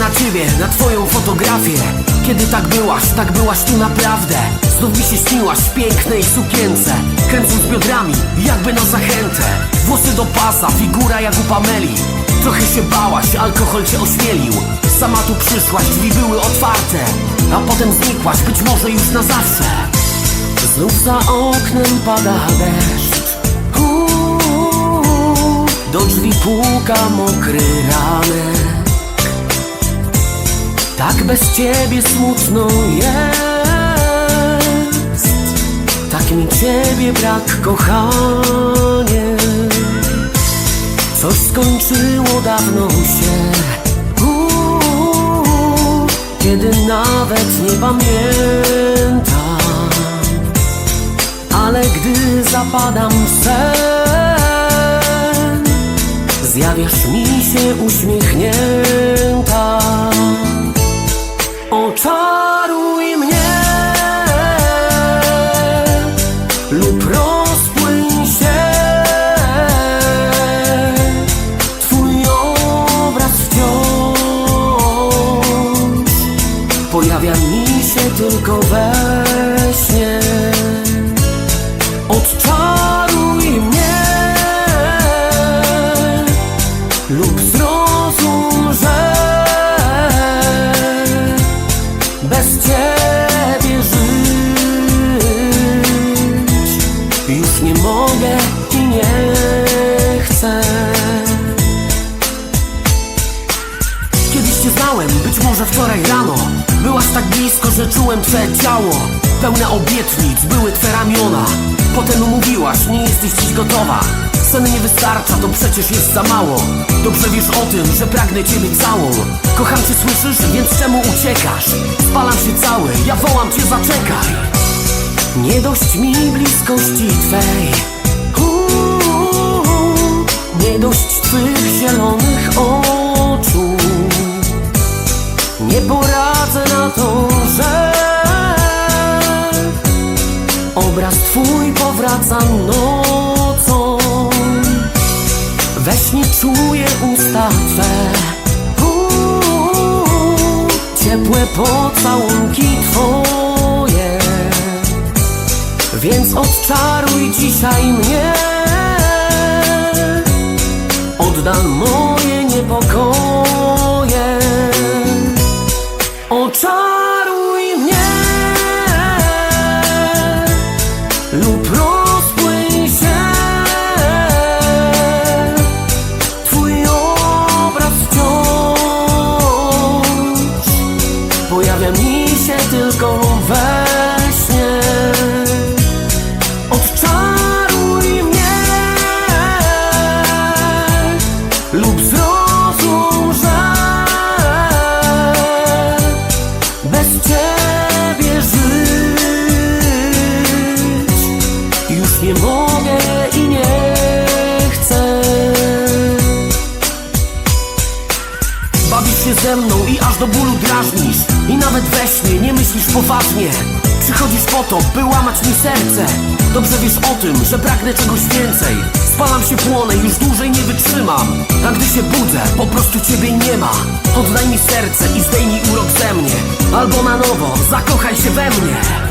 na ciebie, na twoją fotografię. Kiedy tak byłaś, tak byłaś tu naprawdę. Znów mi się śniłaś w pięknej sukience Kręcąc biodrami, jakby na zachętę. Włosy do pasa, figura jak u Pameli. Trochę się bałaś, alkohol cię ośmielił. Sama tu przyszłaś, drzwi były otwarte A potem znikłaś, być może już na zawsze. Znów za oknem pada deszcz. Do drzwi puka mokry ranek Tak bez ciebie smutno jest. Tak mi ciebie brak, kochanie. Coś skończyło dawno się. Uuu, Kiedy nawet nie pamiętam. Ale gdy zapadam w sen Zjawiasz mi się uśmiechnięta Lub rozpłyń się. Twój obraz wciąż Pojawia mi się tylko we śnie. Odczaruj mnie Lub zrozum, że Bez ciebie blisko, że czułem twe ciało Pełne obietnic, były twe ramiona. Potem mówiłaś, nie jesteś dziś gotowa. Sen nie wystarcza, to przecież jest za mało. Dobrze wiesz o tym, że pragnę ciebie całą. Kocham cię, słyszysz? Więc czemu uciekasz? Spalam się cały, ja wołam cię, zaczekaj. Nie dość mi bliskości twej. Uuu, Nie dość twych Obraz twój powraca nocą. We śnie czuję usta twe Ciepłe pocałunki twoje. Więc odczaruj dzisiaj mnie. Oddam moje i nie chcę. Bawisz się ze mną i aż do bólu drażnisz. I nawet we śnie nie myślisz poważnie. Przychodzisz po to, by łamać mi serce. Dobrze wiesz o tym, że pragnę czegoś więcej. Spalam się, płonę, już dłużej nie wytrzymam. A gdy się budzę, po prostu ciebie nie ma. Oddaj mi serce i zdejmij urok ze mnie. Albo na nowo, zakochaj się we mnie